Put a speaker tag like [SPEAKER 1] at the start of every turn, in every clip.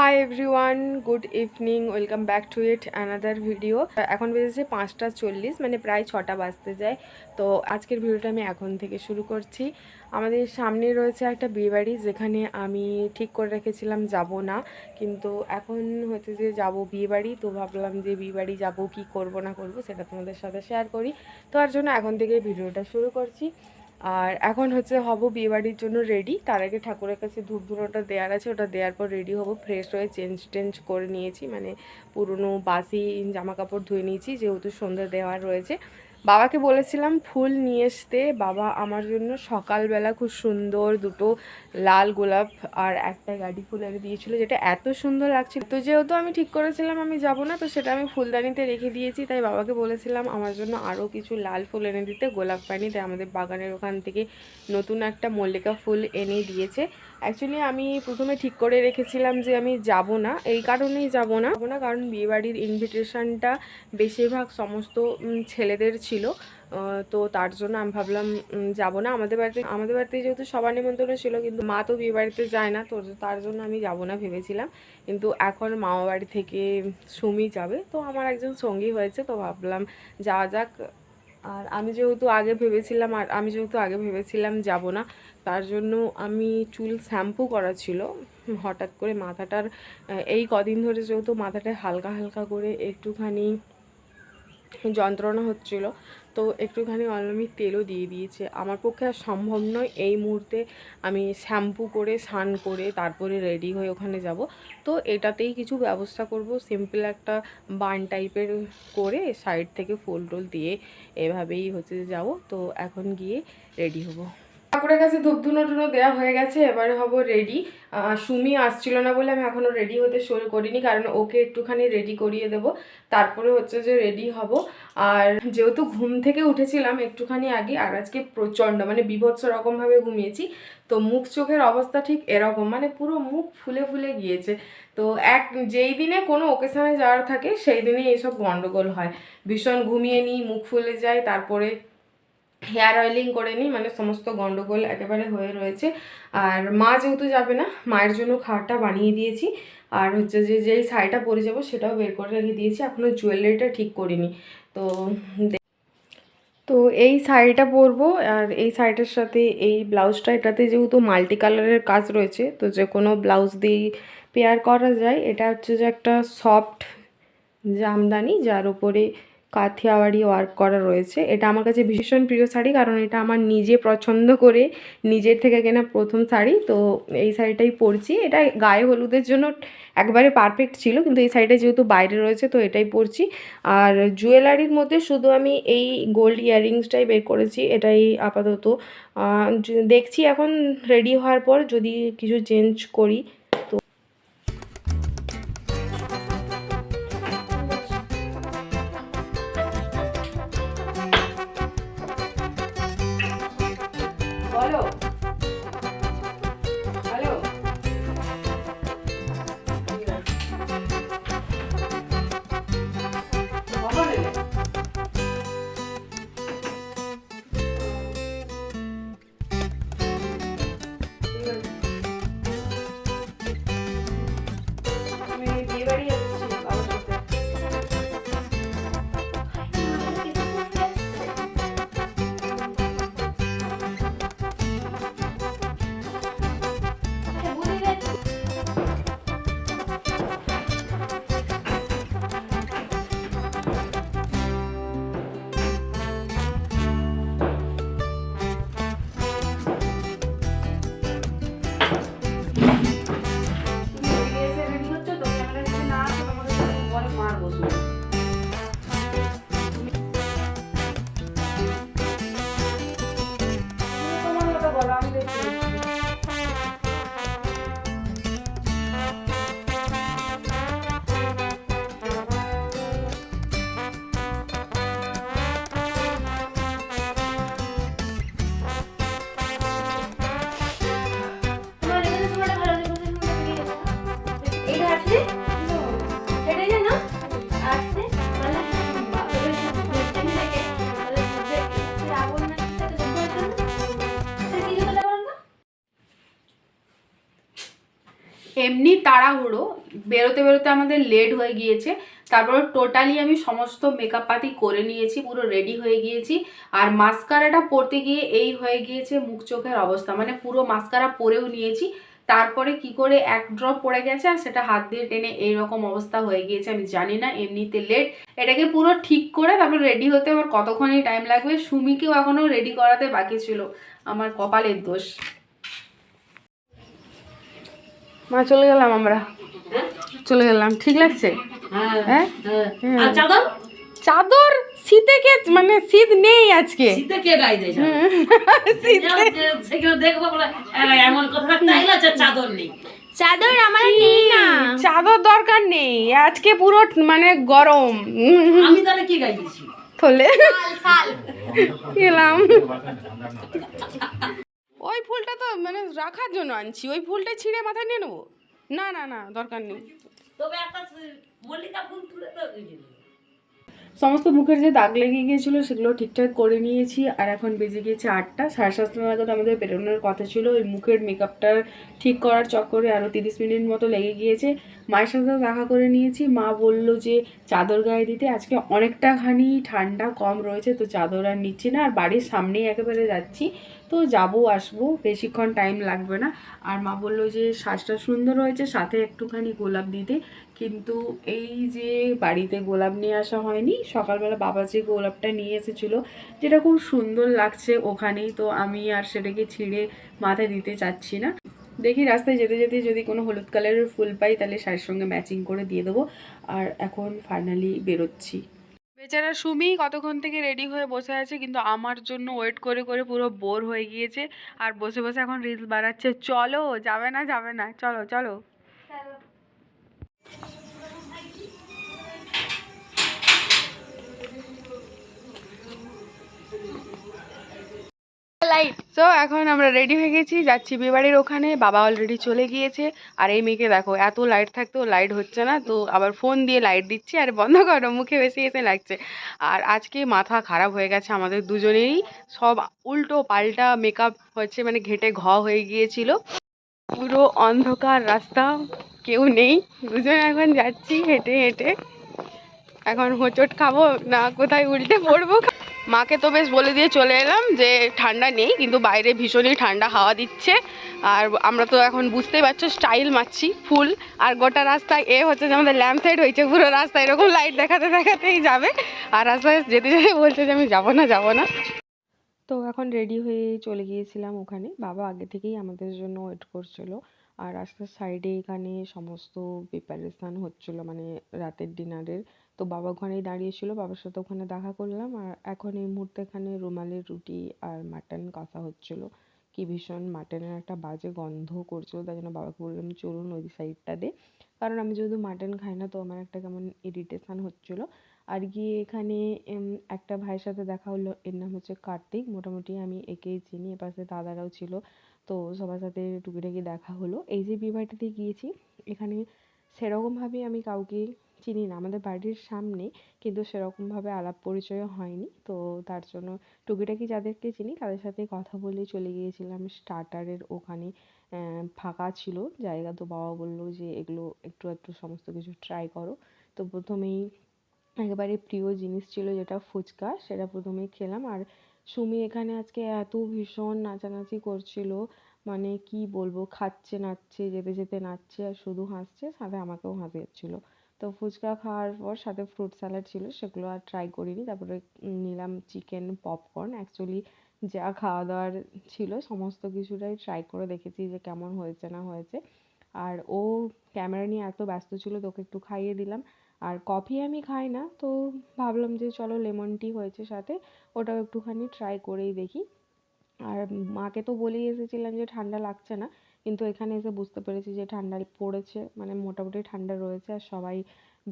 [SPEAKER 1] Hi everyone good evening welcome back to it another video এখন বেজেছে পাঁচটা চল্লিশ মানে প্রায় ছটা বাজতে যায়। তো আজকের ভিডিওটা আমি এখন থেকে শুরু করছি। আমাদের সামনে রয়েছে একটা বিয়েবাড়ি যেখানে আমি ঠিক করে রেখেছিলাম যাব না। কিন্তু এখন হচ্ছে যে যাব বিয়েবাড়ি তো ভাবলাম যে বিয়েবাড়ি যাব, কি করব না করব সেটা তোমাদের সাথে শেয়ার করি। তো তার জন্য এখন থেকে ভিডিওটা শুরু করছি। আর এখন হচ্ছে হব বিয়েবাড়ির জন্য রেডি তার আগে ঠাকুরের কাছে ধূপ ধুনোটা দেওয়ার আছে, ওটা দেওয়ার পর রেডি হব। ফ্রেশ হয়ে চেঞ্জ টেঞ্জ করে নিয়েছি। মানে পুরনো বাসি জামা কাপড় ধুয়ে নিয়েছি, যেহেতু সন্ধ্যা দেওয়ার রয়েছে। বাবাকে বলেছিলাম, ফুল নিয়ে আসতে বাবা আমার জন্য সকালবেলা খুব সুন্দর দুটো লাল গোলাপ আর একটা গাড়ি ফুল এনে দিয়েছিল, যেটা এত সুন্দর লাগছিল। তো যেহেতু আমি ঠিক করেছিলাম আমি যাব না, তো সেটা আমি ফুলদানিতে রেখে দিয়েছি। তাই বাবাকে বলেছিলাম, আমার জন্য আরও কিছু লাল ফুল এনে দিতে। গোলাপ পানি তাই আমাদের বাগানের ওখান থেকে নতুন একটা মল্লিকা ফুল এনে দিয়েছে। অ্যাকচুয়ালি আমি প্রথমে ঠিক করে রেখেছিলাম যে আমি যাব না, এই কারণেই যাব না। যাব না কারণ বিয়েবাড়ির ইনভিটেশনটা বেশিরভাগ সমস্ত ছেলেদের ছিল। আহ, তো তার জন্য আমি ভাবলাম যাব না। আমাদের বাড়িতে আমাদের বাড়িতে যেহেতু সবার নিমন্ত্রণ ছিল কিন্তু মা তো বিয়ে বাড়িতে যায় না তো তার জন্য আমি যাব না ভেবেছিলাম। কিন্তু এখন মামা বাড়ি থেকে সুমি যাবে। তো আমার একজন সঙ্গী হয়েছে তো ভাবলাম যাওয়া যাক। আর আমি যেহেতু আগে ভেবেছিলাম আর আমি যেহেতু আগে ভেবেছিলাম যাব না তার জন্য আমি চুল শ্যাম্পু করা ছিল। হঠাৎ করে মাথাটার এই কদিন ধরে যেহেতু মাথাটা হালকা হালকা করে একটুখানি যন্ত্রণা হচ্ছিল। তো একটুখানি অলমি তেলও দিয়ে দিয়েছে। আমার পক্ষে আর সম্ভব নয় এই মুহূর্তে আমি শ্যাম্পু করে, স্নান করে, তারপরে রেডি হয়ে ওখানে যাব। তো এটাতেই কিছু ব্যবস্থা করব। সিম্পল একটা বান টাইপের করে সাইড থেকে ফুল টুল দিয়ে এভাবেই হচ্ছে যাব। তো এখন গিয়ে রেডি হব। ঠাকুরের কাছে ধূপ ধুনো টুনো দেওয়া হয়ে গেছে, এবারে হব রেডি সুমি আসছিল না বলে আমি এখনও রেডি হতে শুরু করিনি, কারণ ওকে একটুখানি রেডি করিয়ে দেব। তারপরে হচ্ছে যে রেডি হব। আর যেহেতু ঘুম থেকে উঠেছিলাম একটুখানি আগে, আর আজকে প্রচণ্ড মানে বিভৎস রকমভাবে ঘুমিয়েছি, তো মুখ চোখের অবস্থা ঠিক এরকম মানে পুরো মুখ ফুলে ফুলে গিয়েছে। তো এক, যেই দিনে কোনো ওকেশানে যাওয়ার থাকে, সেই দিনে এইসব গন্ডগোল হয়। ভীষণ ঘুমিয়ে নিই, মুখ ফুলে যায়, তারপরে হেয়ার অয়েলিং করে নিই মানে সমস্ত গন্ডগোল একেবারে হয়ে রয়েছে। আর মা যেহেতু যাবে না, মায়ের জন্য খাবারটা বানিয়ে দিয়েছি। আর হচ্ছে যে, যেই শাড়িটা পরে যাব সেটাও বের করে রেখে দিয়েছি এখনও জুয়েলারিটা ঠিক করিনি। তো তো এই শাড়িটা পরবো, আর এই শাড়িটার সাথে এই ব্লাউজটা, এটাতে যেহেতু মাল্টি কালারের কাজ রয়েছে, তো যে কোনো ব্লাউজ দিয়েই পেয়ার করা যায়। এটা হচ্ছে যে একটা সফট জামদানি, যার উপরে কাথিয়াওয়াড়ি ওয়ার্ক করা রয়েছে। এটা আমার কাছে ভীষণ প্রিয় শাড়ি, কারণ এটা আমার নিজে পছন্দ করে নিজের থেকে কেনা প্রথম শাড়ি। তো এই শাড়িটাই পরছি। এটা গায়ে হলুদের জন্য একবারে পারফেক্ট ছিল, কিন্তু এই শাড়িটা যেহেতু বাইরে রয়েছে, তো এটাই পরছি। আর জুয়েলারির মধ্যে শুধু আমি এই গোল্ড ইয়াররিংসটাই বের করেছি, এটাই আপাতত। দেখছি এখন রেডি হওয়ার পর যদি কিছু চেঞ্জ করি
[SPEAKER 2] তাড়াহুড়ো। বেরোতে বেরোতে আমাদের লেট হয়ে গিয়েছে। তারপর টোটালি আমি সমস্ত মেকআপ পাতি করে নিয়েছি, পুরো রেডি হয়ে গিয়েছি। আর মাস্কারাটা পরতে গিয়ে এই হয়ে গিয়েছে মুখ চোখের অবস্থা। মানে পুরো মাস্কারা পরেও নিয়েছি। তারপরে কি করে এক ড্রপ পড়ে গেছে আর সেটা হাত দিয়ে টেনে এইরকম অবস্থা হয়ে গিয়েছে, আমি জানি না, এমনিতে লেট এটাকে পুরো ঠিক করে তারপর রেডি হতে আমার কতক্ষণই টাইম লাগবে, সুমিকেও এখনও রেডি করাতে বাকি ছিল। আমার কপালের দোষ।
[SPEAKER 1] মা চলে গেলাম আমরা। চলে গেলাম। ঠিক লাগছে? হ্যাঁ
[SPEAKER 3] চাদর?
[SPEAKER 1] চাদর শীতে কে মানে শীত নেই আজকে।
[SPEAKER 3] শীতে কে গাই দেয় সেখানে দেখব এমন কথা থাকতে চাদর নেই।
[SPEAKER 4] চাদর আমার নেই না।
[SPEAKER 1] চাদর দরকার নেই। আজকে পুরো মানে গরম।
[SPEAKER 3] আমি তাহলে কি গাই দিছি
[SPEAKER 1] থলে গেলাম। ওই ফুলটা তো মানে রাখার জন্য আনছি ওই ফুলটা ছিঁড়ে মাথায় নিয়ে নেব। না না না দরকার নেই।
[SPEAKER 3] তবে একটা মল্লিকা ফুল তুলে তো
[SPEAKER 2] সমস্ত মুখের যে দাগ লেগে গিয়েছিল সেগুলো ঠিকঠাক করে নিয়েছি আর এখন বেজে গিয়েছে আটটা। সাড়ে সাতটা নাগাদ আমাদের বেরোনোর কথা ছিল ওই মুখের মেকআপটা ঠিক করার চক্করে আরও তিরিশ মিনিট মতো লেগে গিয়েছে। মায়ের সাথে দেখা করে নিয়েছি মা বলল যে চাদর গায়ে দিতে আজকে অনেকটাখানি ঠান্ডা কম রয়েছে তো চাদর আর নিচ্ছি না আর বাড়ির সামনেই একেবারে যাচ্ছি। তো যাব, আসব, বেশিক্ষণ টাইম লাগবে না। আর মা বলল যে সাজটা সুন্দর হয়েছে, সাথে একটুখানি গোলাপ দিতে। কিন্তু এই যে বাড়িতে গোলাপ নিয়ে আসা হয়নি, সকালবেলা বাবা যে গোলাপটা নিয়ে এসেছিল, যেটা খুব সুন্দর লাগছে ওখানেই, তো আমি আর সেটাকে ছিঁড়ে মাথায় দিতে চাচ্ছি না। দেখি রাস্তায় যেতে যেতে যদি কোনো হলুদ কালারের ফুল পাই, তাহলে শাড়ির সঙ্গে ম্যাচিং করে দিয়ে দেবো। আর এখন ফাইনালি বেরোচ্ছি। বেচারা সুমি কতক্ষণ থেকে রেডি হয়ে বসে আছে, কিন্তু আমার জন্য ওয়েট করে করে পুরো বোর হয়ে গিয়েছে। আর বসে বসে এখন রিলস বানাচ্ছে। চলো, যাবে না যাবে না। চলো। চলো।
[SPEAKER 1] সো এখন আমরা রেডি হয়ে গেছি, যাচ্ছি বিয়েবাড়ির ওখানে, বাবা অলরেডি চলে গিয়েছে। আর এই মেয়েকে দেখো, এত লাইট থাকতেও লাইট হচ্ছে না, তো আবার ফোন দিয়ে লাইট দিচ্ছি, আর বন্ধ করো, মুখে বেশি এসে লাগছে। আর আজকে মাথা খারাপ হয়ে গেছে আমাদের দুজনেরই, সব উল্টো পাল্টা মেকআপ হচ্ছে মানে ঘেটে ঘ হয়ে গিয়েছিল। পুরো অন্ধকার রাস্তা, কেউ নেই, দুজন এখন যাচ্ছি, হেঁটে হেঁটে। এখন হোঁচট খাব, না কোথায় উল্টে পড়ব। মাকে তো বেশ বলে দিয়ে চলে এলাম যে ঠান্ডা নেই, কিন্তু বাইরে ভীষণই ঠান্ডা, হাওয়া দিচ্ছে। আর আমরা তো এখন বুঝতেই পারছ, স্টাইল মারছি, ফুল। আর গোটা রাস্তায় এ হচ্ছে যে আমাদের ল্যাম্প সাইড হয়েছে, পুরো রাস্তায় এরকম লাইট দেখাতে দেখাতেই যাবে। আর রাস্তায় যেতে যেতে বলছে যে আমি যাব না যাব না। তো এখন রেডি হয়ে চলে গিয়েছিলাম ওখানে। বাবা আগে থেকেই আমাদের জন্য ওয়েট করছিল। আর রাস্তার সাইডে এখানে সমস্ত প্রিপারেশান হচ্ছিল মানে রাতের ডিনারের। তো বাবা ওখানেই দাঁড়িয়েছিল, বাবার সাথে ওখানে দেখা করলাম। আর এখন এই মুহূর্তে এখানে রুমালের রুটি আর মাটন কষা হচ্ছিল। কি ভীষণ মাটনের একটা বাজে গন্ধ করছিল, তাই জন্য বাবাকে বললাম, চলুন ওই সাইডটা দে। কারণ আমি যেহেতু মাটন খাই না, তো আমার একটা কেমন ইরিটেশন হচ্ছিল। আর গিয়ে এখানে একটা ভাইয়ের সাথে দেখা হলো, এর নাম হচ্ছে কার্তিক। মোটামুটি আমি একেই চিনি, এপাশে দাদারাও ছিল। তো সবার সাথে টুকিটাকি দেখা হলো। এই যে বিয়ে বাড়িটাতে গিয়েছি, এখানে সেরকমভাবে আমি কাউকে চিনি না। আমাদের বাড়ির সামনে কিন্তু সেরকমভাবে আলাপ পরিচয়ও হয়নি। তো তার জন্য টুকিটাকি যাদেরকে চিনি, তাদের সাথে কথা বলে চলে গিয়েছিলাম। স্টার্টারের ওখানে ফাঁকা ছিল জায়গা। তো বাবা বলল যে, এগুলো একটু একটু সমস্ত কিছু ট্রাই করো। তো প্রথমেই একেবারে প্রিয় জিনিস ছিল যেটা ফুচকা, সেটা প্রথমেই খেলাম। আর সুমি এখানে আজকে এত ভীষণ নাচানাচি করছিল। মানে কি বলব, খাচ্ছে, নাচছে, যেতে যেতে নাচছে আর শুধু হাসছে, সাথে আমাকেও হাসিয়েছিল। তো ফুচকা খাওয়ার পর সাথে ফ্রুট স্যালাড ছিল, সেগুলো আর ট্রাই করিনি। তারপরে নিলাম চিকেন পপকর্ন অ্যাকচুয়ালি যা খাওয়া দাওয়ার ছিল, সমস্ত কিছুটাই ট্রাই করে দেখেছি যে কেমন হয়েছে না হয়েছে। আর ও ক্যামেরা নিয়ে এত ব্যস্ত ছিল, তো ওকে একটু খাইয়ে দিলাম। আর কফি আমি খাই না, তো ভাবলাম যে চলো লেমন টি হয়েছে সাথে, ওটাও একটুখানি ট্রাই করেই দেখি। আর মাকে তো বলেই এসেছিলাম যে ঠান্ডা লাগছে না, কিন্তু এখানে এসে বুঝতে পেরেছি যে ঠান্ডা পড়েছে মানে মোটামুটি ঠান্ডা রয়েছে আর সবাই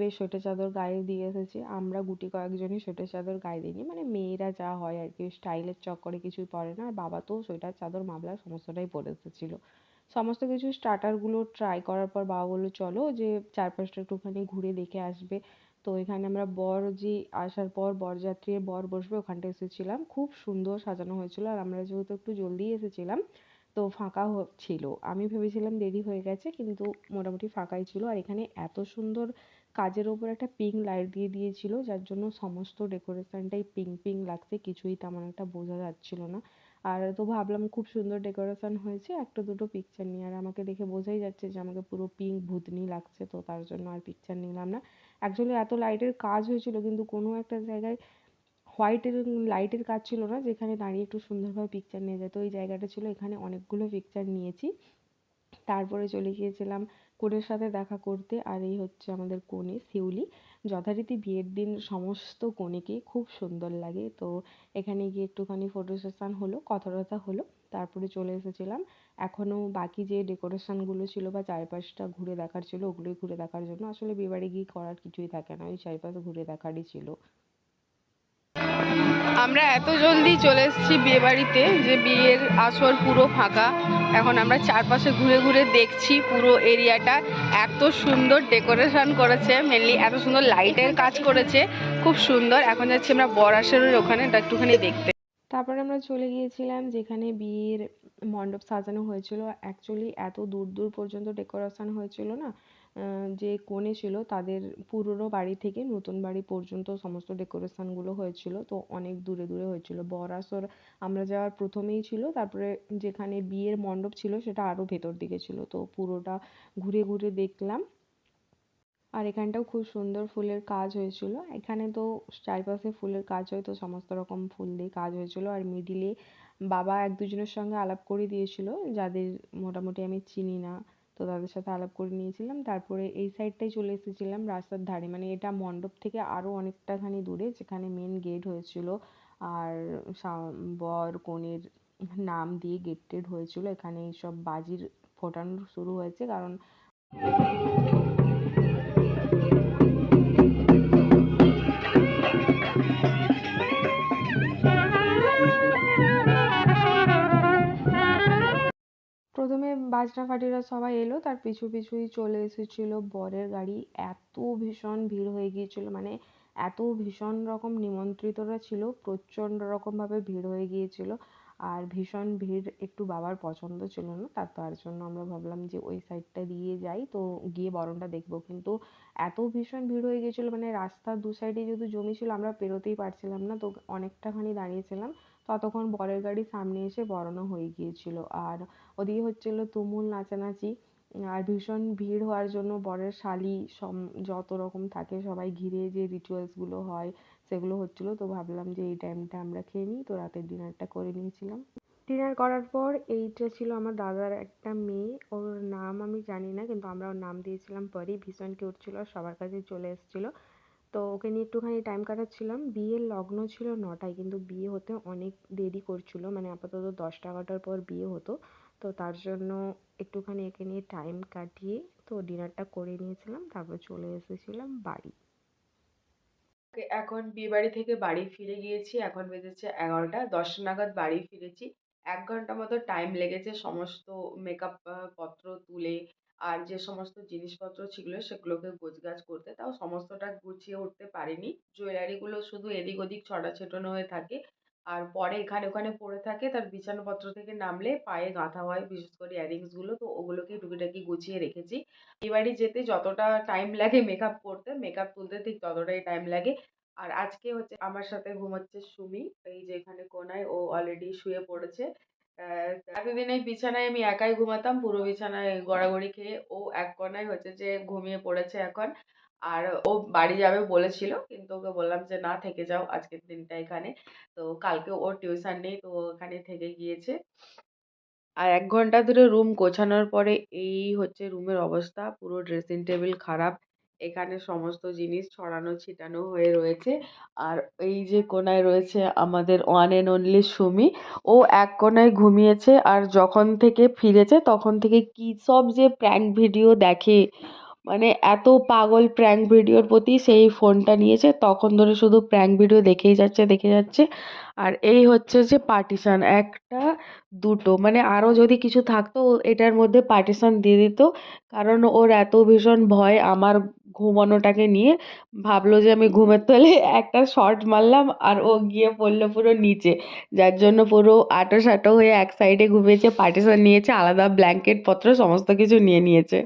[SPEAKER 1] বেশ সোয়েটার চাদর গায়ে দিয়ে এসেছে, আমরা গুটি কয়েকজনই সোয়েটার চাদর গায়ে দিইনি মানে মেয়েরা যা হয় আর কি স্টাইলের চক্করে কিছুই পরে না, আর বাবা তো সোয়েটার চাদর, মাফলার, সমস্তটাই পরে এসেছিল। সমস্ত কিছু স্টার্টারগুলো ট্রাই করার পর বাবা বলল, চলো যে চারপাশটা একটুখানি ঘুরে দেখে আসবে। তো এখানে আমরা বর যে আসার পর বরযাত্রী বর বসবে ওখানটা এসেছিলাম। খুব সুন্দর সাজানো হয়েছিল আর আমরা যেহেতু একটু জলদি এসেছিলাম, তো ফাঁকা ছিল। আমি ভেবেছিলাম দেরি হয়ে গেছে কিন্তু মোটামুটি ফাঁকাই ছিল আর এখানে এত সুন্দর কাজের ওপর একটা পিঙ্ক লাইট দিয়ে দিয়েছিল, যার জন্য সমস্ত ডেকোরেশনটাই পিঙ্ক পিঙ্ক লাগছে, কিছুই তেমন একটা বোঝা যাচ্ছিল না। আর তো ভাবলাম খুব সুন্দর ডেকোরেশন হয়েছে, একটা দুটো পিকচার নিই আর আমাকে দেখে বোঝাই যাচ্ছে যে আমাকে পুরো পিঙ্ক ভূতনি লাগছে, তো তার জন্য আর পিকচার নিলাম না। অ্যাকচুয়ালি এত লাইটের কাজ হয়েছিল, কিন্তু কোনো একটা জায়গায় হোয়াইটের লাইটের কাজ ছিল না, যেখানে দাঁড়িয়ে একটু সুন্দরভাবে পিকচার নেওয়া যায় তো ওই জায়গাটা ছিল, এখানে অনেকগুলো পিকচার নিয়েছি। তারপরে চলে গিয়েছিলাম কনের সাথে দেখা করতে, আর এই হচ্ছে আমাদের কনে শিউলি। যথারীতি বিয়ের দিন সমস্ত কনেকে খুব সুন্দর লাগে। তো এখানে গিয়ে একটুখানি ফটো সেশন হলো কথা টথা হলো, তারপরে চলে এসেছিলাম। এখনও বাকি যে ডেকোরেশনগুলো ছিল বা চারপাশটা ঘুরে দেখার ছিল, ওগুলোই ঘুরে দেখার জন্য। আসলে বিয়েবাড়ি গিয়ে করার কিছুই থাকে না, ওই চারপাশ ঘুরে দেখারই ছিল। আমরা এত জলদি চলে এসেছি বিয়ে বাড়িতে যে বিয়ের আসর পুরো ফাঁকা। এখন আমরা চারপাশে ঘুরে ঘুরে দেখছি পুরো এরিয়াটা। এত সুন্দর ডেকোরেশন করেছে মেনলি এত সুন্দর লাইটের কাজ করেছে, খুব সুন্দর। এখন যাচ্ছি আমরা বরাসরের ওখানে একটুখানি দেখতে। তারপরে আমরা চলে গিয়েছিলাম যেখানে বিয়ের মণ্ডপ সাজানো হয়েছিল। অ্যাকচুয়ালি এত দূর দূর পর্যন্ত ডেকোরেশন হয়েছিল না। যে কনে ছিল তাদের পুরনো বাড়ি থেকে নতুন বাড়ি পর্যন্ত সমস্ত ডেকোরেশনগুলো হয়েছিল। তো অনেক দূরে দূরে হয়েছিল। বরাসর আমরা যাওয়ার প্রথমেই ছিল। তারপরে যেখানে বিয়ের মণ্ডপ ছিল সেটা আরও ভেতর দিকে ছিল। তো পুরোটা ঘুরে ঘুরে দেখলাম। আর এখানটাও খুব সুন্দর ফুলের কাজ হয়েছিল। এখানে তো চারপাশে ফুলের কাজ হয়, তো সমস্ত রকম ফুল দিয়ে কাজ হয়েছিল। আর মিডিলে বাবা এক দুজনের সঙ্গে আলাপ করে দিয়েছিল, যাদের মোটামুটি আমি চিনি না। তো তাদের সাথে আলাপ করে নিয়েছিলাম। তারপরে এই সাইডটাই চলে এসেছিলাম রাস্তার ধারে। মানে এটা মণ্ডপ থেকে আরও অনেকটাখানি দূরে যেখানে মেন গেট হয়েছিল। আর বর, কনের নাম দিয়ে গেট টেট হয়েছিল। এখানে এইসব বাজির ফোটানো শুরু হয়েছে। কারণ প্রথমে বাজনা ফাটিরা সবাই এলো, তার পিছু পিছুই চলে এসেছিল বরের গাড়ি। এত ভীষণ ভিড় হয়ে গিয়েছিল মানে এত ভীষণ রকম নিমন্ত্রিতরা ছিল, প্রচণ্ড রকমভাবে ভিড় হয়ে গিয়েছিল। আর ভীষণ ভিড় একটু বাবার পছন্দ ছিল না, তার তার জন্য আমরা ভাবলাম যে ওই সাইডটা দিয়ে যাই, তো গিয়ে বরণটা দেখব। কিন্তু এত ভীষণ ভিড় হয়ে গিয়েছিল মানে রাস্তার দু সাইডে যেহেতু জমি ছিল, আমরা পেরোতেই পারছিলাম না, তো অনেকটাখানি দাঁড়িয়েছিলাম ততক্ষণ বরের গাড়ি সামনে এসে বরণও হয়ে গিয়েছিল। আর ওদিকে হচ্ছিল তুমুল নাচানাচি, আর ভীষণ ভিড় হওয়ার জন্য বরের শালি সম যত রকম থাকে সবাই ঘিরে যে রিচুয়ালসগুলো হয়, সেগুলো হচ্ছিল। তো ভাবলাম যে এই টাইমটা আমরা খেয়ে নিই। তো রাতের ডিনারটা করে নিয়েছিলাম। ডিনার করার পর এইটা ছিল আমার দাদার একটা মেয়ে। ওর নাম আমি জানি না, কিন্তু আমরা ওর নাম দিয়েছিলাম পরি। ভীষণ কিউট ছিল সবার কাছে চলে এসেছিল। তো ওকে নিয়ে একটুখানি টাইম কাটাচ্ছিলাম। বিয়ের লগ্ন ছিল নটায়, কিন্তু বিয়ে হতে অনেক দেরি করছিল। মানে আপাতত দশটা এগারোটার পর বিয়ে হতো। তো তার জন্য একটুখানি একে নিয়ে টাইম কাটিয়ে তো ডিনারটা করে নিয়েছিলাম। তারপর চলে এসেছিলাম বাড়ি। এখন বিয়ে বাড়ি থেকে বাড়ি ফিরে গিয়েছি। এখন বেজেছে এগারোটা দশটা নাগাদ বাড়ি ফিরেছি। এক ঘণ্টা মতো টাইম লেগেছে সমস্ত মেকআপ পত্র তুলে আর যে সমস্ত জিনিসপত্র ছিল সেগুলোকে গোছগাছ করতে, তাও সমস্তটা গুছিয়ে উঠতে পারিনি। জুয়েলারিগুলো শুধু এদিক ওদিক ছড়া ছিটানো হয়ে থাকে। আর পরে এখানে ওখানে পড়ে থাকে, তার বিছানাপত্র থেকে নামলে পায়ে গাঁথা হয়, বিশেষ করে ইয়াররিংসগুলো। তো ওগুলোকেই টুকিটাকি গুছিয়ে রেখেছি। বিয়েবাড়ি যেতে যতটা টাইম লাগে মেকআপ করতে মেকআপ তুলতে ঠিক ততটাই টাইম লাগে। আর আজকে হচ্ছে আমার সাথে ঘুমাচ্ছে সুমি, এই যে এখানে কোনায় ও অলরেডি শুয়ে পড়েছে। এতদিন এই বিছানায় আমি একাই ঘুমাতাম, পুরো বিছানায় গড়াগড়ি খেয়ে ও এক কোনায় হচ্ছে যে ঘুমিয়ে পড়েছে এখন। আর ও বাড়ি যাবে বলেছিল, কিন্তু ওকে বললাম যে, না, থেকে যাও, আজকের দিনটা এখানে। তো কালকে ওর টিউশন নেই, তো ও এখানে থেকে গিয়েছে। আর এক ঘণ্টা ধরে রুম গোছানোর পরে এই হচ্ছে রুমের অবস্থা, পুরো ড্রেসিং টেবিল খারাপ। এখানে সমস্ত জিনিস ছড়ানো, ছিটানো হয়ে রয়েছে। আর এই যে কোনায় রয়েছে আমাদের ওয়ান অ্যান্ড অনলি সুমি, ও এক কোনায় ঘুমিয়েছে আর যখন থেকে ফিরেছে তখন থেকে কী সব যে প্র্যাঙ্ক ভিডিও দেখে মানে এত পাগল প্র্যাঙ্ক ভিডিওর প্রতি সেই ফোনটা নিয়েছে, তখন ধরে শুধু প্র্যাঙ্ক ভিডিও দেখেই যাচ্ছে, দেখে যাচ্ছে। আর এই হচ্ছে যে পার্টিশান একটা, দুটো মানে আরও যদি কিছু থাকতো, এটার মধ্যে পার্টিশান দিয়ে দিত। কারণ ওর এত ভীষণ ভয়, আমার ঘুমানোটাকে নিয়ে ভাবলো যে আমি ঘুমের তোলে একটা শর্ট মারলাম আর ও গিয়ে পড়ল পুরো নিচে। যার জন্য পুরো আঁটো সাঁটো হয়ে এক সাইডে ঘুমিয়েছে পার্টিশন নিয়েছে, আলাদা ব্ল্যাঙ্কেট পত্র, সমস্ত কিছু নিয়ে নিয়েছে।